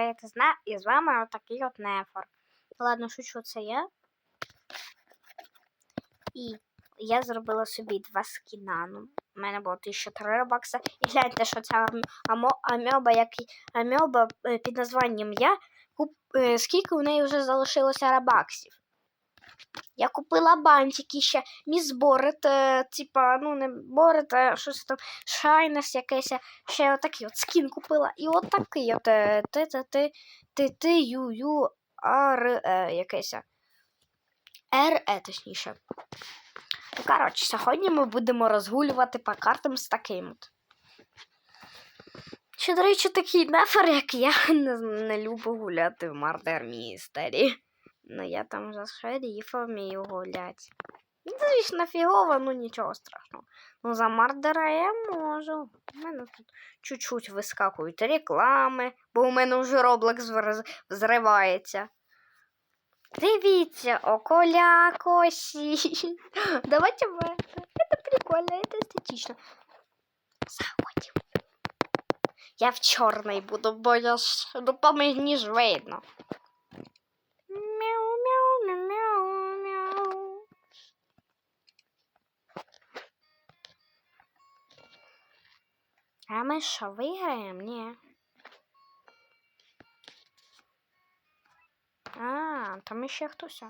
Привіт, зна... і з вами отакий от нефор. Ладно, шучу, це я. І я зробила собі два скіна. Ну, у мене було 1003 робакса. І гляньте, що ця ам- амо... амьоба, як... амеба е, під названням я. Е, Скільки у неї вже залишилося рабаксів? Я купила бантики ще, міс Борет, е, типа, ну не Борет, а щось там, Шайнес якесь, ще отакий от скін купила. І от такий от е, ти ти ти ти ти ю ю ар е, якесь. Р, е, точніше. Ну, коротше, сьогодні ми будемо розгулювати по картам з таким от. Ще, до речі, такий нефер, як я, не, не люблю гуляти в Мардер Містері. Ну, я там за шерифа вмію гуляти. Ну, звісно, фігово, ну нічого страшного. Ну, за Мардера я можу. У мене тут чуть-чуть вискакують реклами, бо у мене вже Roblox враз- взривається. Дивіться, околя косі. Давайте в это. Это прикольно, это эстетично. Заходим. Я в чорний буду, бо я ж ну по мені ж видно. А ми що, виграємо? Ні. А, там ще хтось.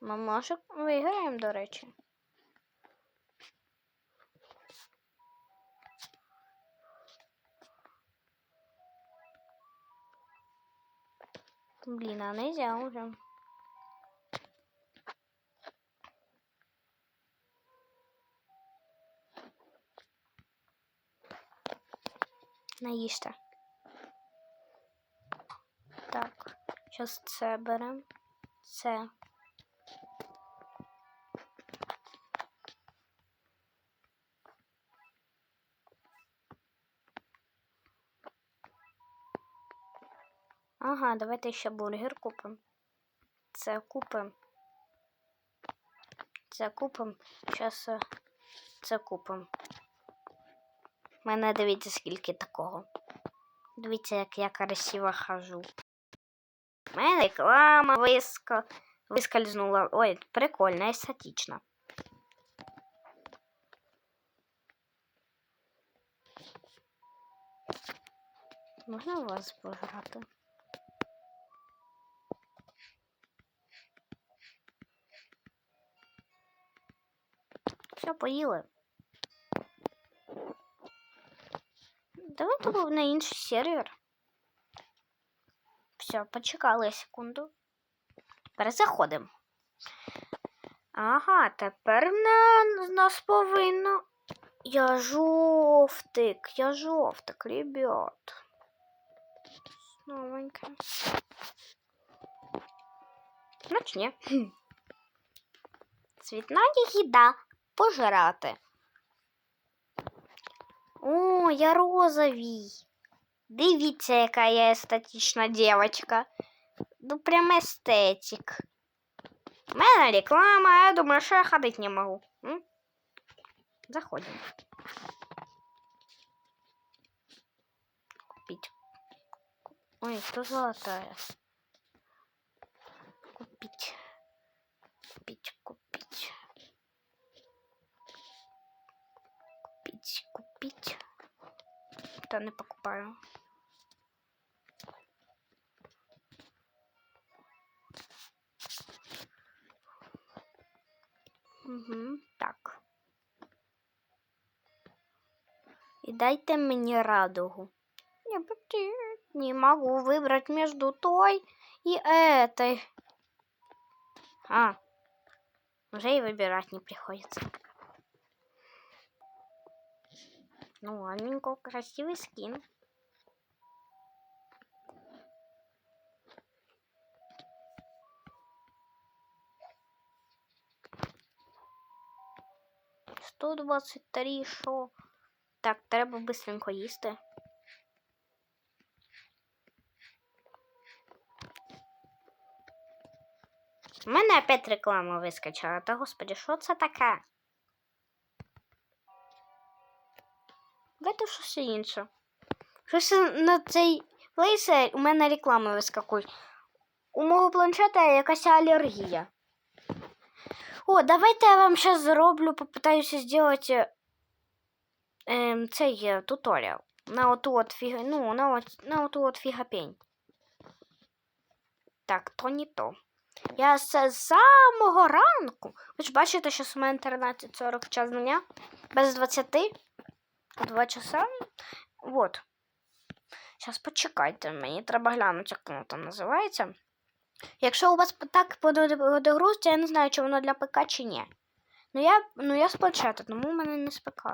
Ми може виграємо, до речі. Блін, а нельзя уже. Наїжте. Так, зараз це беремо. Це. Ага, давайте ще бургер купимо. Це купимо. Це купимо. Зараз це купимо. Мене дивіться, скільки такого. Дивіться, як я красиво хожу. У мене реклама виска... вискользнула. Ой, прикольно, естетично. Можна вас пограти? Все, поїли. Давайте на інший сервер. Все, почекали секунду. Тепер заходимо. Ага, тепер на нас повинно. Я жовтик, я жовтик, ребят. Новеньке. Значить, ні. Цвітна їда пожирати. О, я розовий. Дивіться, яка я естетична дівчинка. Ну, прям естетик. У мене реклама, я думаю, що я ходити не можу. М? Заходимо. Купить. Ой, кто золотая? Купить, купить. Купить, Да не покупаю. Угу, так. И дайте мне радугу. Не могу выбрать между той и этой. А, уже и выбирать не приходится. Ну, ладненько, красивый скин. Сто двадцять три, що? Так, треба быстренько їсти. У мене опять реклама вискочила. Та господи, що це таке? Давайте щось інше. Щось на цей плейсер у мене реклами вискакують. У мого планшета якась алергія. О, давайте я вам зараз зроблю, попитаюся зробити ем, цей е, туторіал. На оту от фіга, ну, на, от, на оту от фігапень. Так, то не то. Я з самого ранку. Ви ж бачите, що у мене 13.40 час дня. Без 20. 2 часа. Вот. Зараз почекайте, мені треба глянути, як воно там називається. Якщо у вас так буде грузити, я не знаю, чи воно для ПК чи ні. Ну я, ну я з планшета, тому в мене не з ПК.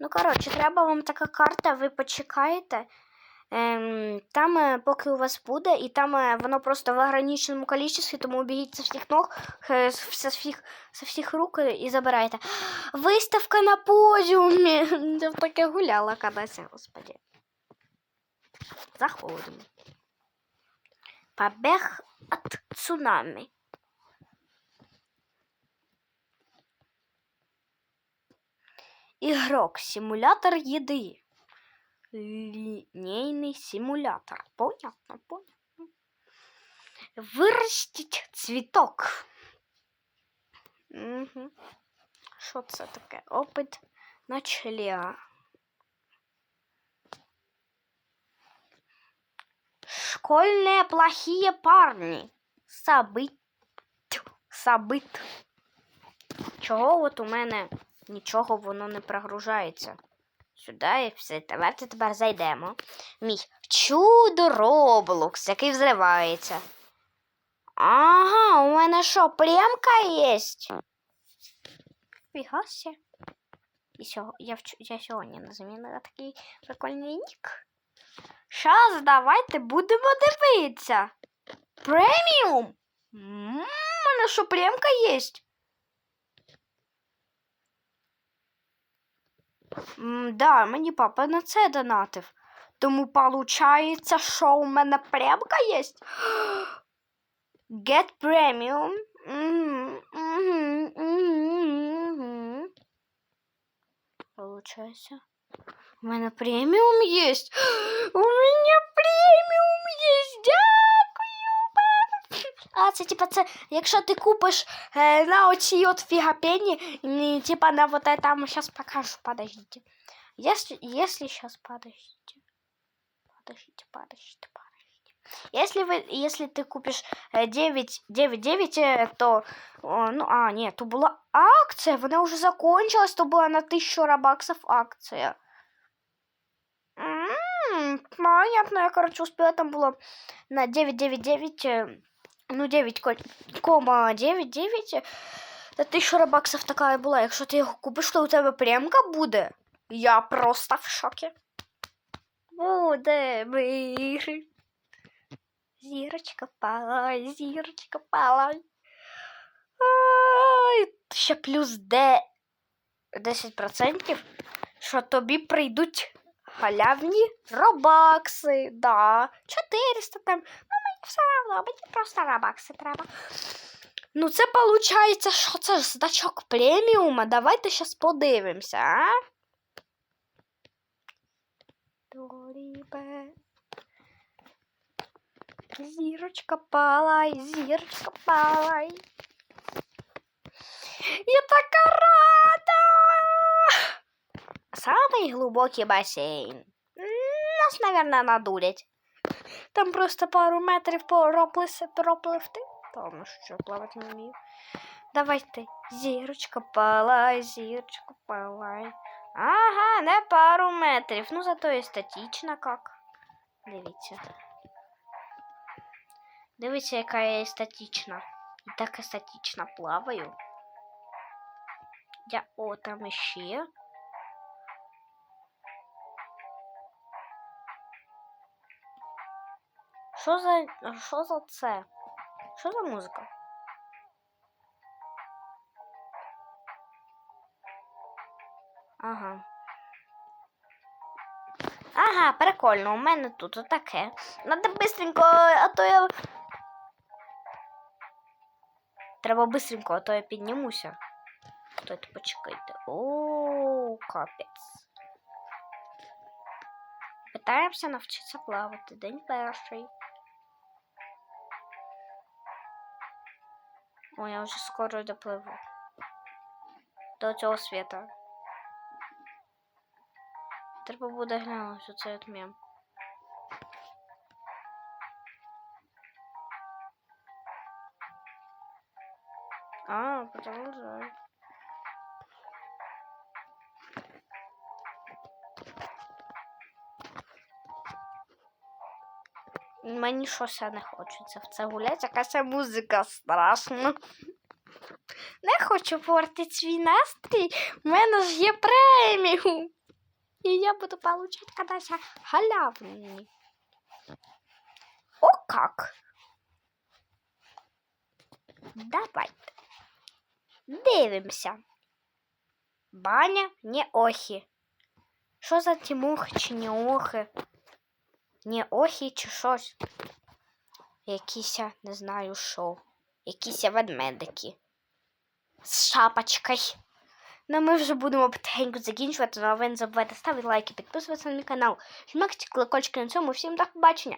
Ну, коротше, треба вам така карта, ви почекаєте. Ем, там, е, поки у вас буде, і там е, воно просто в ограниченому кількості, тому бігіть со всіх ног, е, со всіх, со всіх рук е, і забирайте. Виставка на подіумі. Я таке гуляла кадась, господи. Заходимо. Побег от цунами. Игрок. Симулятор еды Линейный симулятор. Понятно, понятно. Вырастить цветок. Угу. Що це таке? Опит на члена. Школьные плохие парни. Сабит. Сабит. Чого от у мене нічого воно не прогружається? Сюди і все. Давайте тепер зайдемо. Мій чудо Роблокс, який взривається. Ага, у мене що, прямка є? Фігася. І сього, я, вч... я сьогодні не замінила такий прикольний нік. Щас, давайте будемо дивитися. Преміум! У мене що, прямка є? М, Да, мені папа на це донатив. Тому получається, що у мене прямка є. Get premium. Мгм, мгм, мгм, мгм. Получается. У мене преміум є. У мене А, це типа це, якщо ти купиш е, на оці от фігапені, не, типа на вот это, там сейчас покажу, подождите. Если, если сейчас подождите. Подождите, подождите, подождите. Если вы, если ты купишь э, 9, 9, 9, э, то, о, ну, а, нет, то была акция, вона уже закончилась, то была на 1000 рабаксов акция. М, Понятно, я, короче, успела, там было на 999, э, ну, 9,99 на 1000 рабаксов така була. Якщо ти його купиш, то у тебе прямка буде. Я просто в шокі. Буде мир. Зірочка палай, зірочка палай. Ай, ще плюс де 10%, що тобі прийдуть халявні робакси. Да, 400 там. Ну, мені все одно, мені просто робакси треба. Ну, це виходить, що це ж значок преміума. Давайте зараз подивимося, а? Дорібе. Зірочка палай, зірочка палай. Я така рада. Самый глубокий бассейн. М, Нас, наверное, надурять. Там просто пару метрів пропливти. Тому що плавати не вмію. Давайте. Зірочка палай, зірочка палай. Ага, не пару метрів. Ну зато естетично как. Дивіться. Дивіться, яка я естетична. І так естетично плаваю. Я о, там іще. Що за. Що за це? Що за музика? Ага. Ага, прикольно, у мене тут отаке. Надо быстренько, а то я. Треба быстренько, а то я піднімуся. Стойте, почекайте. О, капець. Питаємося навчитися плавати. День перший. О, я вже скоро допливу. До цього світа. Треба буде глянути оцей от мем. А, продолжай. Мені щось не хочеться в це гуляти, якась музика страшна. Не хочу портити свій настрій. У мене ж є преміум. І я буду получать кадась халявні. О как! Давайте. Дивимося. Баня не охі. Що за ті мухи чи не охи? Не охі чи щось? Якісь, не знаю, що. Якісь ведмедики. З шапочкою. Ну, ми вже будемо потихеньку закінчувати, але ви не забувайте ставити лайки, підписуватися на мій канал, Жмакайте колокольчики на цьому. Всім до побачення!